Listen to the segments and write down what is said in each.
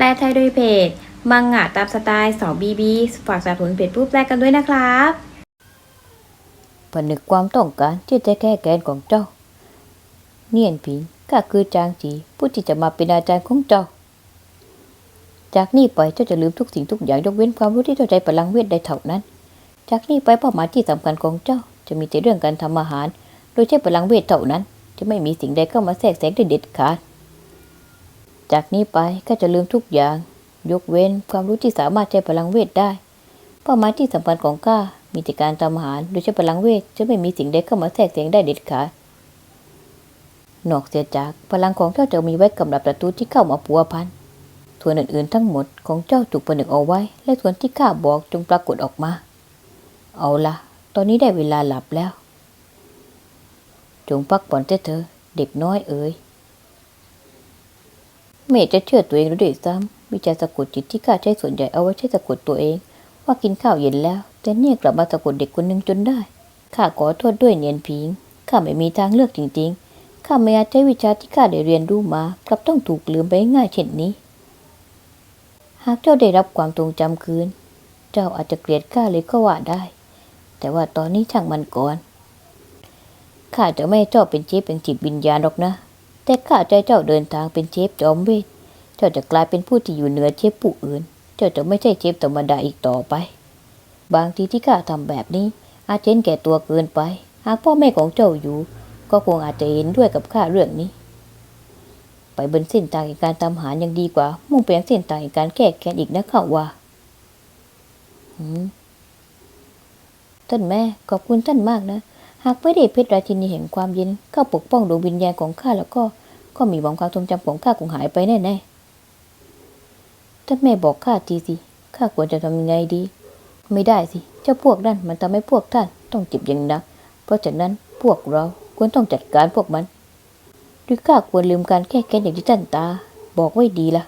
แปลไทยโดยเพจ มังงะตามสไตล์สองบีบีฝากสนับสนุนเพจผู้แปลกันด้วยนะครับผนึกความต้องการที่จะแก้แกนของเจ้า เนียนผิงก็คือจางจีผู้ที่จะมาเป็นอาจารย์ของเจ้า จากนี้ไปเจ้าจะลืมทุกสิ่งทุกอย่างยกเว้นความรู้ที่เจ้าใจพลังเวทได้เท่านั้น จากนี้ไปเป้าหมายที่สำคัญของเจ้าจะมีแต่เรื่องการทำอาหาร โดยใช้พลังเวทเท่านั้น จะไม่มีสิ่งใดเข้ามาแทรกแซงได้เด็ดขาด จากนี้ไปก็จะลืมทุกอย่าง ยกเว้นความรู้ที่สามารถใช้พลังเวทได้ เป้าหมายที่สำคัญของข้ามีแต่การทำอาหารโดยใช้พลังเวทจะไม่มีสิ่งใดเข้ามาแทรกแซงได้เด็ดขาดนอกเสียจากพลังของเจ้าจะมีไว้กำรับศัตรูที่เข้ามาพัวพันส่วนอื่นๆทั้งหมดของเจ้าถูกประหนึ่งเอาไว้ และส่วนที่ข้าบอกจงปรากฏออกมา เอาละตอนนี้ได้เวลาหลับแล้ว จงพักผ่อนเถอะเธอะเด็กน้อยเอ๋ย เมย์จะเชื่อตัวเองหรือด้วยซ้ำวิจารสะกดจิตที่ข้าใช้ส่วนใหญ่เอาไว้ใช้สะกดตัวเอง ว่ากินข้าวเย็นแล้ว แต่เนี่ยกลับมาสะกดเด็กคนหนึ่งจนได้ข้าขอโทษด้วยเนียนพิงข้าไม่มีทางเลือกจริงๆข้าไม่อาจใช้วิชาที่ข้าได้เรียนรู้มากลับต้องถูกลืมไปง่ายเช่นนี้ หากเจ้าได้รับความทรงจำคืน เจ้าอาจจะเกลียดข้าเลยก็ว่าได้ แต่ว่าตอนนี้ช่างมันก่อนข้าจะไม่ให้เจ้าเป็นเชฟเป็นจิตวิญญาณหรอกนะ แต่ข้าใจเจ้าเดินทางเป็นเชฟจอมเวท เจ้าจะกลายเป็นผู้ที่อยู่เหนือเชฟผู้อื่น เจ้าจะไม่ใช่เชฟธรรมดาอีกต่อไป บางทีที่ข้าทำแบบนี้ อาจเห็นแก่ตัวเกินไป หากพ่อแม่ของเจ้าอยู่ ก็คงอาจจะเห็นด้วยกับข้าเรื่องนี้ ไปบนเส้นทางการทำอาหายังดีกว่า มุ่งไปยังเส้นทางการแก้แค้นอีกนะข้าว่าท่านแม่ขอบคุณท่านมากนะ หากไม่ได้เพชรราชินีแห่งความเย็นเข้าปกป้องดวงวิญญาณของข้าแล้วก็ ก็มีหวังความทรงจำของข้าคงหายไปแน่ๆท่านแม่บอกข้าทีสิข้าควรจะทำยังไงดี ไม่ได้สิ เจ้าพวกนั่นมันทำให้พวกท่านต้องเจ็บอย่างหนัก เพราะฉะนั้นพวกเราควรต้องจัดการพวกมันหรือข้าควรลืมการแก้แค้นอย่างที่ท่านตา บอกไว้ดีละ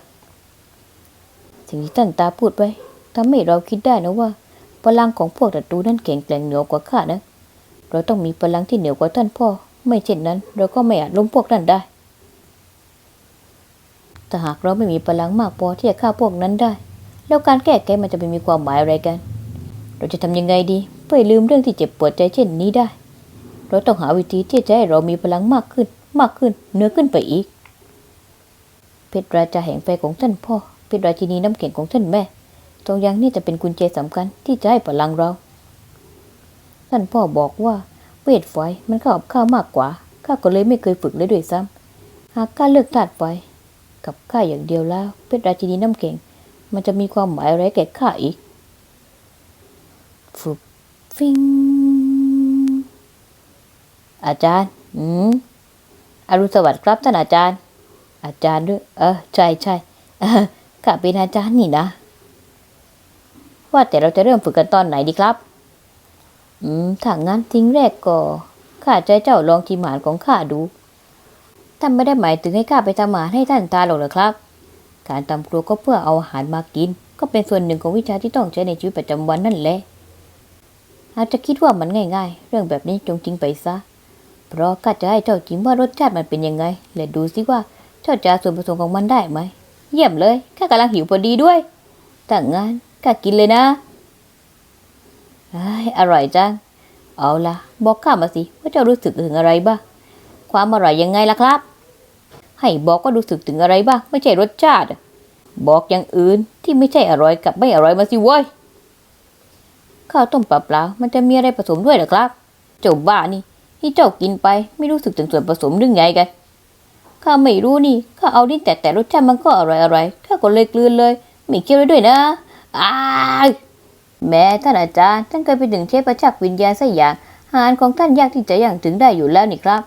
สิ่งที่ท่านตาพูดไว้ทำให้เราคิดได้นะว่าพลังของพวกศัตรูนั้นแข็งแกร่งเหนือกว่าข้านะ เราต้องมีพลังที่เหนือกว่าท่านพ่อ ไม่เช่นนั้น เราก็ไม่อาจล้มพวกนั้นได้ แต่หากเราไม่มีพลังมากพอที่จะฆ่าพวกนั้นได้ แล้วการแก้แค้มันจะไปมีความหมายอะไรกัน เราจะทำยังไงดีเพื่อลืมเรื่องที่เจ็บปวดใจเช่นนี้ได้ เราต้องหาวิธีที่จะให้เรามีพลังมากขึ้น มากขึ้นเหนือขึ้นไปอีก เพชรราชาแห่งไฟของท่านพ่อเพชรราชินีน้ำแข็งของท่านแม่ตรงอย่างนี้จะเป็นกุญแจสำคัญที่จะให้พลังเรา ท่านพ่อบอกว่าเวทไฟมันเข้ากับข้ามากกว่า ข้าก็เลยไม่เคยฝึกเลยด้วยซ้ำหากข้าเลือกธาตุไฟกับข้าอย่างเดียวแล้ว เพชรราชินีน้ำแข็งมันจะมีความหมายอะไรแก่ข้าอีกฝึกฟิงอาจารย์ อืมอรุณสวัสดิ์ครับท่านอาจารย์ อาจารย์ด้วย เออ ใช่ใช่ข้าเป็นอาจารย์นี่นะ ว่าแต่เราจะเริ่มฝึกกันตอนไหนดีครับ อืมถ้างั้นทิ้งแรกก็ข้าจะให้เจ้าลองชิมอาหารของข้าดูท่านไม่ได้หมายถึงให้ข้าไปทำอาหารให้ท่านทานหรอกเหรอครับ การทำครัวก็เพื่อเอาอาหารมากิน ก็เป็นส่วนหนึ่งของวิชาที่ต้องใช้ในชีวิตประจำวันนั่นแหละอาจจะคิดว่ามันง่ายๆ เรื่องแบบนี้จงทิ้งไปซะ เพราะข้าจะให้เจ้าชิมว่ารสชาติมันเป็นยังไง และดูสิว่าเจ้าจะส่วนผสมของมันได้ไหม เยี่ยมเลย ข้ากำลังหิวพอดีด้วยถ้างั้นข้ากินเลยนะ อร่อยจัง เอาละบอกข้ามาสิว่าเจ้ารู้สึกถึงอะไรบ้าง ความอร่อยยังไงล่ะครับ ให้บอกว่ารู้สึกถึงอะไรบ้าง ไม่ใช่รสชาติ บอกอย่างอื่นที่ไม่ใช่อร่อยกับไม่อร่อยมาสิเว้ย ข้าวต้มปลาเปล่ามันจะมีอะไรผสมด้วยหรอครับ เจ้าบ้านี่ที่เจ้ากินไปไม่รู้สึกถึงส่วนผสมหรือไงกันข้าไม่รู้นี่ข้าเอาดิ้นแต่แต่รสชาติมันก็อร่อยอร่อยข้าก็เลยกลืนเลย ไม่เคี้ยวเลยด้วยนะอ้า แม้ท่านอาจารย์ท่านเคยไปถึงเทพจักวิญญาณสักอย่างอาหารของท่านยากที่จะย่างถึงได้อยู่แล้วนี่ครับ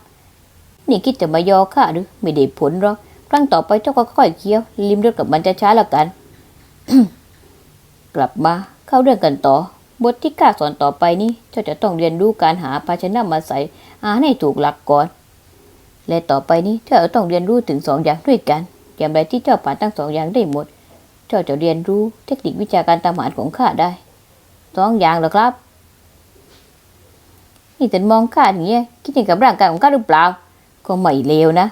นี่คิดจะมายอข้าหรือไม่ได้ผลหรอกครั้งต่อไปเจ้าก็ค่อยเคี้ยว ลิมรสกับมันจะช้าแล้วกัน กลับมาเข้าเรื่องกันต่อ บทที่ข้าสอนต่อไปนี้เจ้าจะต้องเรียนรู้การหาภาชนะมาใส่อาหารให้ถูกหลักก่อน และต่อไปนี้เจ้าต้องเรียนรู้ถึงสองอย่างด้วยกันอย่างไรที่เจ้าผ่านทั้งสองอย่างได้หมด เจ้าจะเรียนรู้เทคนิควิชาการทำอาหารของข้าได้ สองอย่างเหรอครับ นี่แต่มองข้าอย่างเงี้ยคิดอย่างกับร่างกายของข้าหรือเปล่า ก็ไม่เลวนะ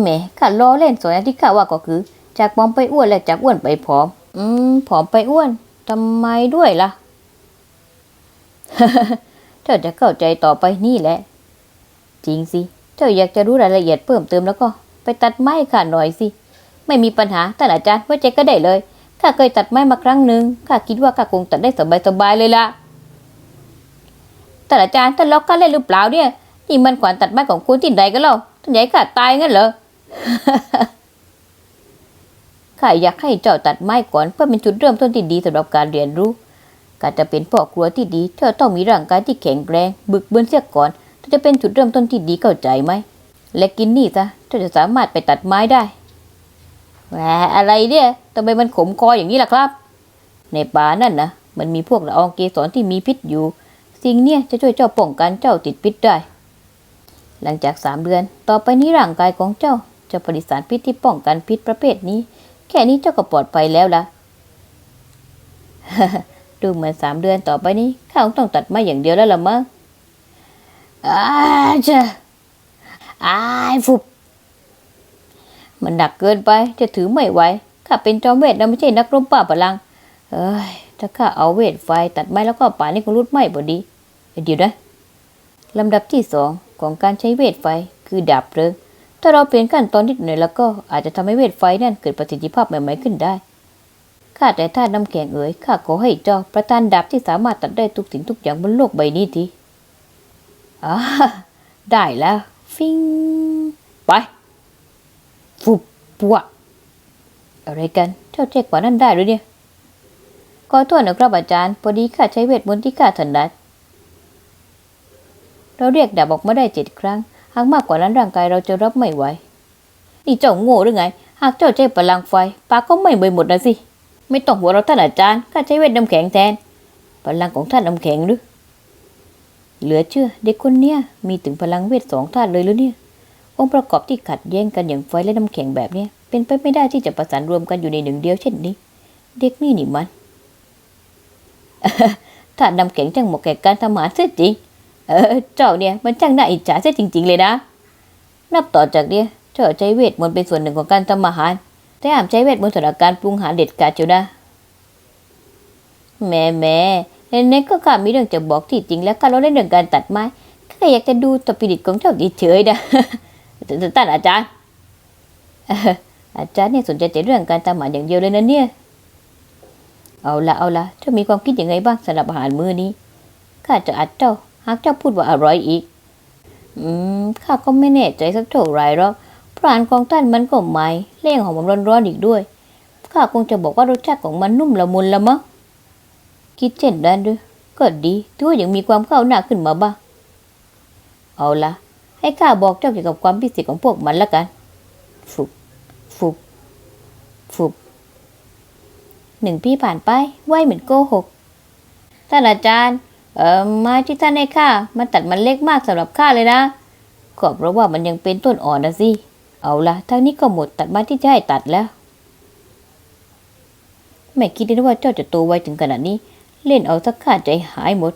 แหมข้าล้อเล่นส่วนที่ข้าว่าก็คือ จากผอมไปอ้วนและจากอ้วนไปผอม อืมผอมไปอ้วนทำไมด้วยล่ะเจ้าจะเข้าใจต่อไปนี่แหละ จริงสิเจ้าอยากจะรู้รายละเอียดเพิ่มเติมแล้วก็ ไปตัดไม้ข้าหน่อยสิ ไม่มีปัญหาท่านอาจารย์ไว้ใจก็ได้เลย ข้าเคยตัดไม้มาครั้งหนึ่งข้าคิดว่าข้าคงตัดได้สบายๆเลยล่ะท่อาจารย์ท่านล็อกข้าเล่นหรือเปล่าเนี่ยนี่มันขวานตัดไม้ของคุณที่ไหนกันเล่าท่านใหญ่ข้าตายงั้นเหรอข้าอยากให้เจ้าตัดไม้ก่อนเพื่อเป็นจุดเริ่มต้นที่ดีสำหรับการเรียนรู้ การจะเป็นพ่อครัวที่ดีเจ้าต้องมีร่างกายที่แข็งแรงบึกบึนเสียก่อนถ้าจะเป็นจุดเริ่มต้นที่ดีเข้าใจไหมและกินนี่ซะเจ้าจะสามารถไปตัดไม้ได้ แหมอะไรเนี่ยทำไมมันขมคออย่างนี้ล่ะครับ ในป่านั่นนะมันมีพวกละอองเกสรที่มีพิษอยู่ สิ่งเนี่ยจะช่วยเจ้าป้องกันเจ้าติดพิษได้ หลังจากสามเดือน ต่อไปนี้ร่างกายของเจ้าจะผลิตสารพิษที่ป้องกันพิษประเภทนี้ แค่นี้เจ้าก็ปลอดภัยแล้วล่ะดูเหมือนสามเดือนต่อไปนี้ข้าคงต้องตัดไม้อย่างเดียวแล้วละมั้งอาเจ้าอายฟุบ มันหนักเกินไปจะถือไม่ไหวข้าเป็นจอมเวทนะไม่ใช่นักรบป่าพลัง เอ้ยถ้าข้าเอาเวทไฟตัดไม้แล้วก็ป่านี่คงรุดไหม้พอดี เดี๋ยวนะลำดับที่สองของการใช้เวทไฟคือดาบเพลิง ถ้าเราเปลี่ยนขั้นตอนนิดหน่อยแล้วก็อาจจะทำให้เวทไฟนั่นเกิดประสิทธิภาพใหม่ๆขึ้นได้ ข้าแต่ท่านน้ำแข็งเอ๋ยข้าขอให้เจ้าประทานดาบที่สามารถตัดได้ทุกสิ่งทุกอย่างบนโลกใบนี้ทีอ่าได้แล้ว ฟิงไป ฟุบปัวอะไรกัน เจ้าเจ๊กว่านั้นได้หรือเนี่ยขอโทษนะครับอาจารย์พอดีข้าใช้เวทมนต์ที่ข้าถนัดเราเรียกดาบออกมาได้เจ็ดครั้ง หากมากกว่านั้นร่างกายเราจะรับไม่ไหว นี่เจ้าโง่หรือไง หากเจ้าใช้พลังไฟปากก็ไม่เบยหมดนะสิ ไม่ต้องหัวเราท่านอาจารย์ ข้าใช้เวทน้ำแข็งแทน พลังของท่านน้ำแข็งหรือ เหลือเชื่อ เด็กคนเนี้ยมีถึงพลังเวทสองธาตุเลยหรือเนี่ย องค์ประกอบที่ขัดแย้งกันอย่างไฟและน้ำแข็งแบบนี้เป็นไปไม่ได้ที่จะประสานรวมกันอยู่ในหนึ่งเดียวเช่นนี้ เด็กนี่นี่มันถ้าน้ำแข็งจังหมาะแก่การทำอาหาเสียจริง เออ เจ้าเนี่ยมันช่างน่าอิจฉาเสียจริง ๆ เลยนะ นับต่อจากเนี้ยเจ้าใช้เวทมนต์เป็นส่วนหนึ่งของการทำอาหาร แต่ห้ามใช้เวทมนต์สำหรับการปรุงอาหารเด็ดขาดเจ้านะแม่แม่เน็กก็ข้ามีเรื่องจะบอกที่จริงแล้วข้าเราเล่นเรื่องการตัดไม้ข้าแค่อยากจะดูสปิริตของเจ้าเฉยๆนะ ท่านอาจารย์อาจารย์เนี่ยสนใจแต่เรื่องการทำอาหารอย่างเดียวเลยนะเนี่ย เอาละเอาละเจ้ามีความคิดยังไงบ้างสำหรับอาหารมื้อนี้ ข้าจะอัดเจ้า หากเจ้าพูดว่าอร่อยอีก อืม ข้าก็ไม่แน่ใจสักเท่าไหรหรอกเพราะอาหารของท่านมันก็ใหม่เร่งหอมร้อนๆอีกด้วย ข้าคงจะบอกว่ารสชาติของมันนุ่มละมุนละมั้ง คิดเช่นนั้นด้วย ก็ดีถือว่ายังมีความเข้าหน้าขึ้นมาบ้าง เอาละ ให้ข้าบอกเจ้าเกี่ยวกับความพิเศษของพวกมันละกันฟุบฟุบฟุบหนึ่งพี่ผ่านไปไหวเหมือนโกหก ท่านอาจารย์ เอ่อไม้ที่ท่านให้ข้ามันตัดมันเล็กมากสำหรับข้าเลยนะ ก็เพราะว่ามันยังเป็นต้นอ่อนนะสิ เอาละทั้งนี้ก็หมดตัดไม้ที่จะให้ตัดแล้ว ไม่คิดเลยว่าเจ้าจะโตไวถึงขนาดนี้ เล่นเอาสักข้าใจหายหมด